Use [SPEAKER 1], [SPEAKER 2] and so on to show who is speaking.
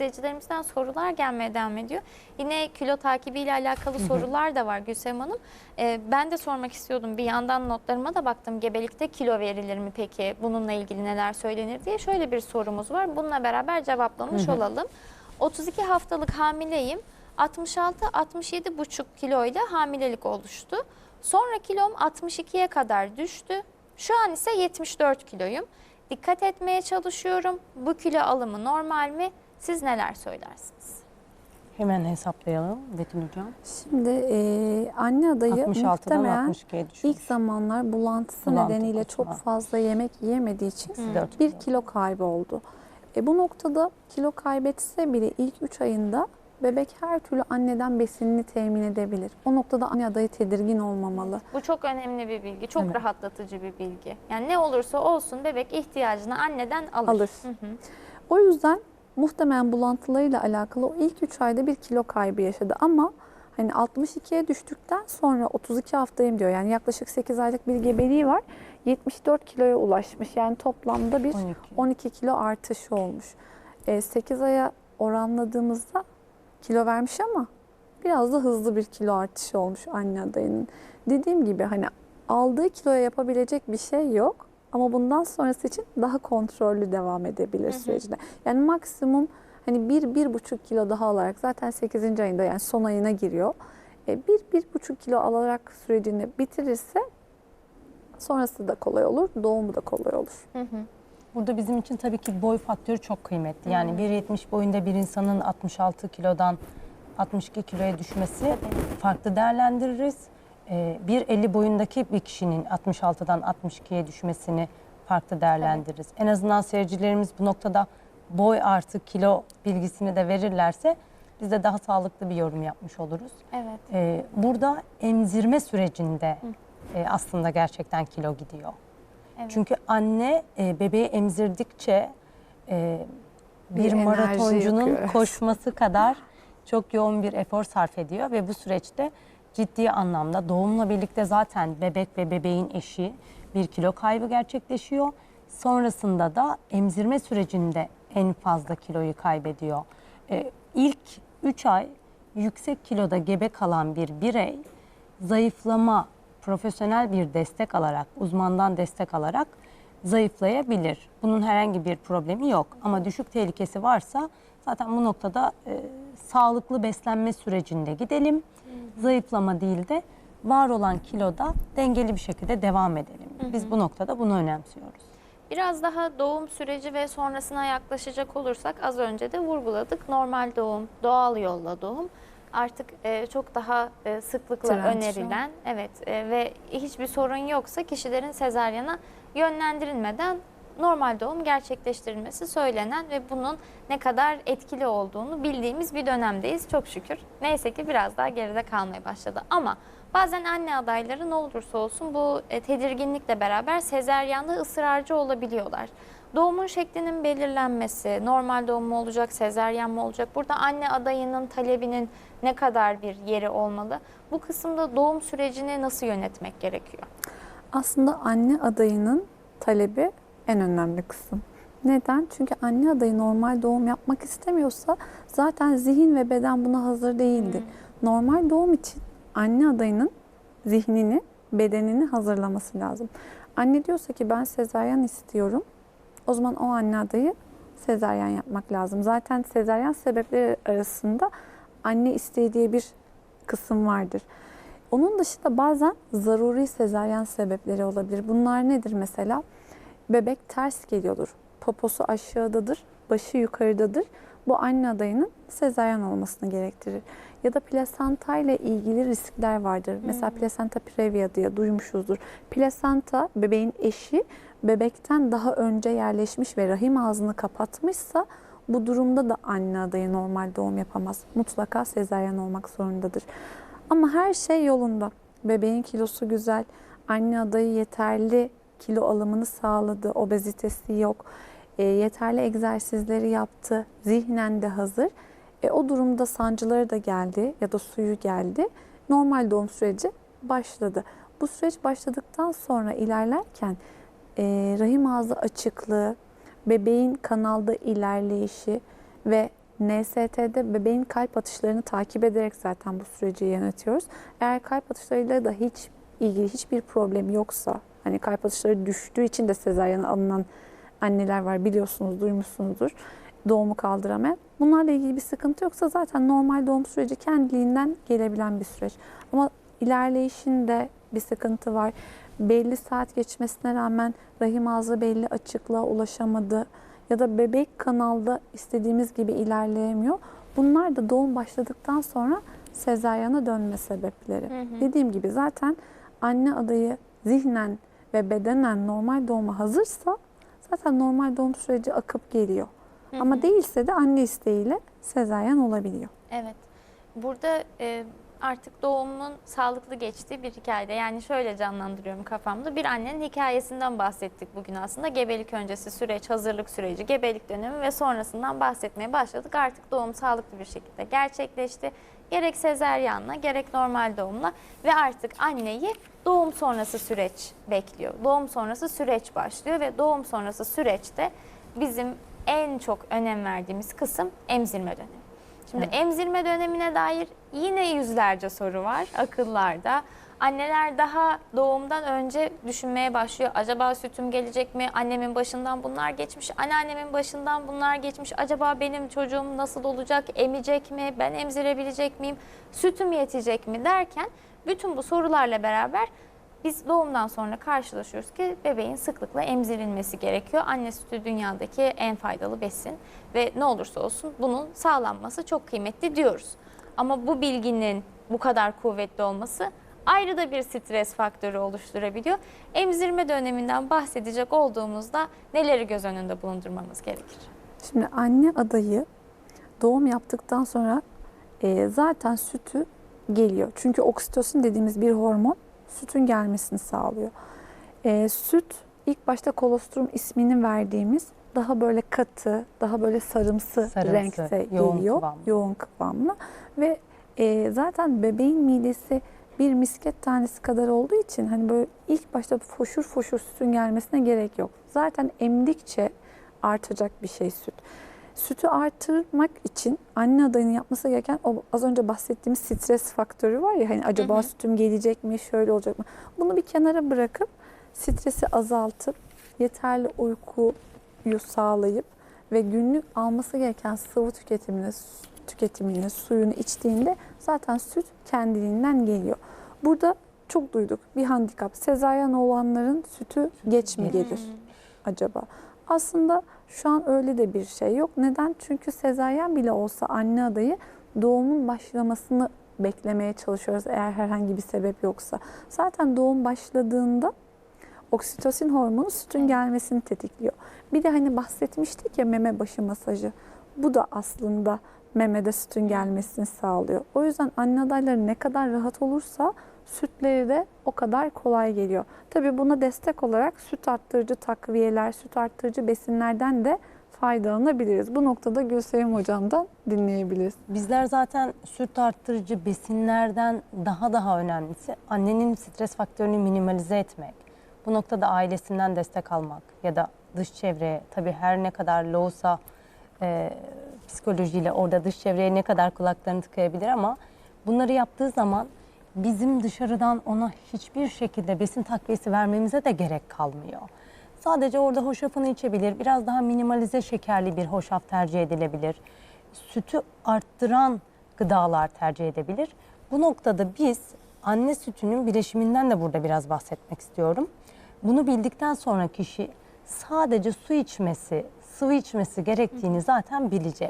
[SPEAKER 1] İzleyicilerimizden sorular gelmeye devam ediyor. Yine kilo takibiyle alakalı sorular da var Gülsem Hanım. Ee, ben de sormak istiyordum. Bir yandan notlarıma da baktım. Gebelikte kilo verilir mi peki? Bununla ilgili neler söylenir diye şöyle bir sorumuz var. Bununla beraber cevaplamış olalım. 32 haftalık hamileyim. 66-67,5 kilo ile hamilelik oluştu. Sonra kilom 62'ye kadar düştü. Şu an ise 74 kiloyum. Dikkat etmeye çalışıyorum. Bu kilo alımı normal mi? Siz neler söylersiniz?
[SPEAKER 2] Hemen hesaplayalım Betül Hocam.
[SPEAKER 3] Şimdi e, anne adayı
[SPEAKER 2] 66'dan
[SPEAKER 3] muhtemelen
[SPEAKER 2] 62'ye düşmüş.
[SPEAKER 3] ilk zamanlar bulantısı
[SPEAKER 2] Bulantı,
[SPEAKER 3] nedeniyle
[SPEAKER 2] kusma.
[SPEAKER 3] çok fazla yemek yiyemediği için
[SPEAKER 2] Dört
[SPEAKER 3] bir
[SPEAKER 2] kilo.
[SPEAKER 3] kilo kaybı oldu. E, bu noktada kilo kaybetse bile ilk 3 ayında bebek her türlü anneden besinini temin edebilir. O noktada anne adayı tedirgin olmamalı.
[SPEAKER 1] Bu çok önemli bir bilgi, çok
[SPEAKER 2] Evet.
[SPEAKER 1] rahatlatıcı bir bilgi. Yani ne olursa olsun bebek ihtiyacını anneden alır.
[SPEAKER 3] Alır.
[SPEAKER 1] Hı hı.
[SPEAKER 3] O yüzden muhtemelen bulantılarıyla alakalı o ilk 3 ayda bir kilo kaybı yaşadı ama hani 62'ye düştükten sonra 32 haftayım diyor. Yani yaklaşık 8 aylık bir gebeliği var. 74 kiloya ulaşmış. Yani toplamda bir
[SPEAKER 2] 12.
[SPEAKER 3] 12 kilo artışı olmuş. 8 aya oranladığımızda kilo vermiş ama biraz da hızlı bir kilo artışı olmuş anne adayının. Dediğim gibi hani aldığı kiloya yapabilecek bir şey yok. Ama bundan sonrası için daha kontrollü devam edebilir sürecine. Yani maksimum hani bir, bir buçuk kilo daha alarak zaten 8. ayında yani son ayına giriyor. E, bir, bir buçuk kilo alarak sürecini bitirirse sonrası da kolay olur, doğumu da kolay olur.
[SPEAKER 1] Hı hı.
[SPEAKER 2] Burada bizim için tabii ki boy faktörü çok kıymetli. Yani 1.70 boyunda bir insanın 66 kilodan 62 kiloya düşmesi farklı değerlendiririz. Ee, 1.50 boyundaki bir kişinin 66'dan 62'ye düşmesini farklı değerlendiririz. En azından seyircilerimiz bu noktada boy artı kilo bilgisini de verirlerse biz de daha sağlıklı bir yorum yapmış oluruz.
[SPEAKER 1] Evet.
[SPEAKER 2] Ee, burada emzirme sürecinde e, aslında gerçekten kilo gidiyor.
[SPEAKER 1] Evet.
[SPEAKER 2] Çünkü anne e, bebeği emzirdikçe e, bir,
[SPEAKER 3] Bir
[SPEAKER 2] maratoncunun
[SPEAKER 3] yakıyor,
[SPEAKER 2] koşması kadar çok yoğun bir efor sarf ediyor ve bu süreçte ciddi anlamda doğumla birlikte zaten bebek ve bebeğin eşi bir kilo kaybı gerçekleşiyor. Sonrasında da emzirme sürecinde en fazla kiloyu kaybediyor. E, ilk 3 ay yüksek kiloda gebe kalan bir birey zayıflama profesyonel bir destek alarak, uzmandan destek alarak zayıflayabilir. Bunun herhangi bir problemi yok. Ama düşük tehlikesi varsa zaten bu noktada e, sağlıklı beslenme sürecinde gidelim. Zayıflama değil de var olan kiloda dengeli bir şekilde devam edelim. Biz bu noktada bunu önemsiyoruz.
[SPEAKER 1] Biraz daha doğum süreci ve sonrasına yaklaşacak olursak az önce de vurguladık. Normal doğum, doğal yolla doğum artık e, çok daha e, sıklıkla
[SPEAKER 3] Trend
[SPEAKER 1] önerilen evet e, ve hiçbir sorun yoksa kişilerin sezaryana yönlendirilmeden normal doğum gerçekleştirilmesi söylenen ve bunun ne kadar etkili olduğunu bildiğimiz bir dönemdeyiz çok şükür. Neyse ki biraz daha geride kalmaya başladı ama bazen anne adayları ne olursa olsun bu e, tedirginlikle beraber sezaryanda ısrarcı olabiliyorlar. Doğumun şeklinin belirlenmesi, normal doğum mu olacak, sezaryen mi olacak? Burada anne adayının talebinin ne kadar bir yeri olmalı? Bu kısımda doğum sürecini nasıl yönetmek gerekiyor?
[SPEAKER 3] Aslında anne adayının talebi en önemli kısım. Neden? Çünkü anne adayı normal doğum yapmak istemiyorsa zaten zihin ve beden buna hazır değildir. Normal doğum için anne adayının zihnini, bedenini hazırlaması lazım. Anne diyorsa ki ben sezaryen istiyorum. O zaman o anne adayı sezaryen yapmak lazım. Zaten sezaryen sebepleri arasında anne isteği diye bir kısım vardır. Onun dışında bazen zaruri sezaryen sebepleri olabilir. Bunlar nedir mesela? Bebek ters geliyordur. Poposu aşağıdadır, başı yukarıdadır. Bu anne adayının sezaryen olmasını gerektirir. Ya da plasenta ile ilgili riskler vardır. Mesela plasenta previa diye duymuşuzdur. Plasenta bebeğin eşi bebekten daha önce yerleşmiş ve rahim ağzını kapatmışsa bu durumda da anne adayı normal doğum yapamaz. Mutlaka sezaryen olmak zorundadır. Ama her şey yolunda. Bebeğin kilosu güzel, anne adayı yeterli kilo alımını sağladı, obezitesi yok, e, yeterli egzersizleri yaptı, zihnen de hazır. E, o durumda sancıları da geldi ya da suyu geldi. Normal doğum süreci başladı. Bu süreç başladıktan sonra ilerlerken e, rahim ağzı açıklığı, bebeğin kanalda ilerleyişi ve NST'de bebeğin kalp atışlarını takip ederek zaten bu süreci yönetiyoruz. Eğer kalp atışlarıyla da hiç ilgili hiçbir problem yoksa, hani kalp atışları düştüğü için de sezaryen alınan anneler var biliyorsunuz, duymuşsunuzdur. Doğumu kaldıramayan. Bunlarla ilgili bir sıkıntı yoksa zaten normal doğum süreci kendiliğinden gelebilen bir süreç. Ama ilerleyişinde bir sıkıntı var. Belli saat geçmesine rağmen rahim ağzı belli açıklığa ulaşamadı ya da bebek kanalda istediğimiz gibi ilerleyemiyor. Bunlar da doğum başladıktan sonra sezaryana dönme sebepleri. Dediğim gibi zaten anne adayı zihnen ve bedenen normal doğuma hazırsa zaten normal doğum süreci akıp geliyor. Ama değilse de anne isteğiyle sezaryen olabiliyor.
[SPEAKER 1] Evet. Burada e, artık doğumun sağlıklı geçtiği bir hikayede yani şöyle canlandırıyorum kafamda. Bir annenin hikayesinden bahsettik bugün aslında. Gebelik öncesi süreç, hazırlık süreci, gebelik dönemi ve sonrasından bahsetmeye başladık. Artık doğum sağlıklı bir şekilde gerçekleşti. Gerek sezeryanla gerek normal doğumla ve artık anneyi doğum sonrası süreç bekliyor. Doğum sonrası süreç başlıyor ve doğum sonrası süreçte bizim en çok önem verdiğimiz kısım emzirme dönemi. Şimdi emzirme dönemine dair yine yüzlerce soru var akıllarda. Anneler daha doğumdan önce düşünmeye başlıyor. Acaba sütüm gelecek mi? Annemin başından bunlar geçmiş. Anneannemin başından bunlar geçmiş. Acaba benim çocuğum nasıl olacak? Emecek mi? Ben emzirebilecek miyim? Sütüm yetecek mi? Derken bütün bu sorularla beraber biz doğumdan sonra karşılaşıyoruz ki bebeğin sıklıkla emzirilmesi gerekiyor. Anne sütü dünyadaki en faydalı besin ve ne olursa olsun bunun sağlanması çok kıymetli diyoruz. Ama bu bilginin bu kadar kuvvetli olması ayrı da bir stres faktörü oluşturabiliyor. Emzirme döneminden bahsedecek olduğumuzda neleri göz önünde bulundurmamız gerekir?
[SPEAKER 3] Şimdi anne adayı doğum yaptıktan sonra e, zaten sütü geliyor. Çünkü oksitosin dediğimiz bir hormon sütün gelmesini sağlıyor. E, süt ilk başta kolostrum ismini verdiğimiz daha böyle katı, daha böyle sarımsı,
[SPEAKER 2] Sarımsı,
[SPEAKER 3] renkte
[SPEAKER 2] yoğun
[SPEAKER 3] geliyor.
[SPEAKER 2] kıvamlı.
[SPEAKER 3] Yoğun kıvamlı. Ve e, zaten bebeğin midesi bir misket tanesi kadar olduğu için hani böyle ilk başta foşur foşur sütün gelmesine gerek yok. Zaten emdikçe artacak bir şey süt. Sütü artırmak için anne adayının yapması gereken o az önce bahsettiğimiz stres faktörü var ya hani acaba sütüm gelecek mi, şöyle olacak mı? Bunu bir kenara bırakıp stresi azaltıp yeterli uykuyu sağlayıp ve günlük alması gereken sıvı tüketimini tüketimini, suyunu içtiğinde zaten süt kendiliğinden geliyor. Burada çok duyduk bir handikap. Sezaryen olanların sütü geç mi gelir acaba? Aslında şu an öyle de bir şey yok. Neden? Çünkü sezaryen bile olsa anne adayı doğumun başlamasını beklemeye çalışıyoruz eğer herhangi bir sebep yoksa. Zaten doğum başladığında oksitosin hormonu sütün gelmesini tetikliyor. Bir de hani bahsetmiştik ya meme başı masajı. Bu da aslında memede sütün gelmesini sağlıyor. O yüzden anne adayları ne kadar rahat olursa sütleri de o kadar kolay geliyor. Tabii buna destek olarak süt arttırıcı takviyeler, süt arttırıcı besinlerden de faydalanabiliriz. Bu noktada Gülsevim Hocam'dan dinleyebiliriz.
[SPEAKER 2] Bizler zaten süt arttırıcı besinlerden daha daha önemlisi annenin stres faktörünü minimalize etmek. Bu noktada ailesinden destek almak ya da dış çevreye tabii her ne kadar loğusa e, psikolojiyle orada dış çevreye ne kadar kulaklarını tıkayabilir ama bunları yaptığı zaman bizim dışarıdan ona hiçbir şekilde besin takviyesi vermemize de gerek kalmıyor. Sadece orada hoşafını içebilir. Biraz daha minimalize şekerli bir hoşaf tercih edilebilir. Sütü arttıran gıdalar tercih edebilir. Bu noktada biz anne sütünün bileşiminden de burada biraz bahsetmek istiyorum. Bunu bildikten sonra kişi sadece su içmesi, sıvı içmesi gerektiğini zaten bilecek.